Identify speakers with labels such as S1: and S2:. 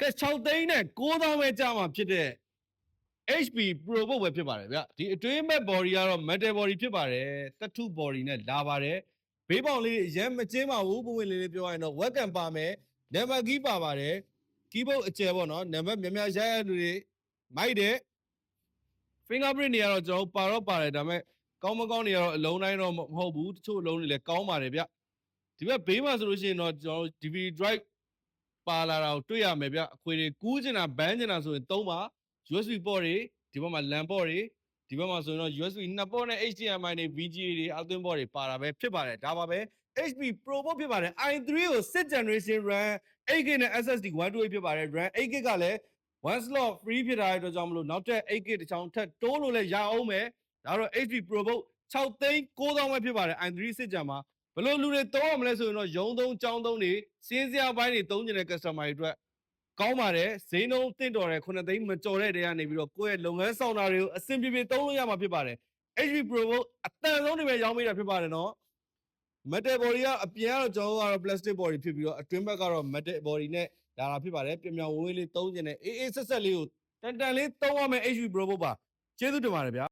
S1: ကဲ6သိန်းနဲ့9000ပဲကြာမှာဖြစ်တဲ့ HP Pro Book ပဲဖြစ်ပါတယ်ဗျဒီအတွင်းမဲ့ body ကတော့ metal body ဖြစ်ပါတယ်တထု body နဲ့လာပါတယ်ဘေးပေါင်လေးအရင်မကျင်းပါဘူးပုံဝင်လေးလေးပြောရရင်တော့ webcam ပါမယ် number key ပါပါတယ် keyboard အကျယ်ပေါ့နော်နံပါတ်များများရရလူတွေမိုက်တယ် fingerprint တွေကတော့ကျွန်တော်တို့ပါတော့ပါတယ်ဒါပေမဲ့ကောင်းမကောင်းတွေကတော့အလုံးတိုင်းတော့မဟုတ်ဘူးတချို့အလုံးတွေလည်းကောင်းပါတယ်ဗျဒီဘက်ဘေးမှာဆိုလို့ရှိရင်တော့ကျွန်တော်တို့ DVD drive ပါလာတာကိုတွေ့ရမယ်ဗျအခွေတွေကူးချင်တာဘန်းချင်တာဆိုရင်သုံးပါ USB port တွေဒီဘက်မှာ LAN port တွေဒီဘက်မှာဆိုရင်တော့ USB နှစ် port နဲ့ HDMI တွေ VGA တွေ output port တွေပါတာပဲဖြစ်ပါတယ်ဒါပါပဲ HP Pro Book ဖြစ်ပါတယ် i3 ကို6 generation RAM 8GB နဲ့ SSD 128ဖြစ်ပါတယ် RAM 8GB ကလည်း one slot free ဖြစ်တာတဲ့အတွက်ကြောင့်မလို့နောက်ထပ် 8GB တစ်ချောင်းထပ်တိုးလို့လည်းရအောင်မယ်ဒါတော့ HP Pro Book 6သိန်း9000ပဲဖြစ်ပါတယ် i3 6 gen မှာ ဘယ်လိုလူတွေသုံးရမလဲဆိုရင်တော့ရုံသုံးចောင်းသုံးတွေစင်းစရာပိုင်းတွေသုံးကျင်တဲ့ customer တွေအတွက်ကောင်းပါတယ်ဈေးနှုန်းတင့်တော်တဲ့9သိန်းမကျော်တဲ့တဲကနေပြီးတော့ကိုယ့်ရဲ့လုပ်ငန်းဆောင်တာတွေကိုအဆင်ပြေပြေသုံးလို့ရမှာဖြစ်ပါတယ် HP Pro Book အတန်ဆုံးတွေပဲရောင်းပေးတာဖြစ်ပါတယ်နော် metal body ကအပြင်ကတော့ကျွန်တော်တို့ကတော့ plastic body ဖြစ်ပြီးတော့အတွင်းဘက်ကတော့ metal body နဲ့လာတာဖြစ်ပါတယ်ပြင်ပြောင်ဝေးဝေးလေးသုံးကျင်တဲ့အေးအေးဆက်ဆက်လေးကိုတန်တန်လေးသုံးရမယ် HP Pro Book ပါကျေးဇူးတင်ပါတယ်ဗျာ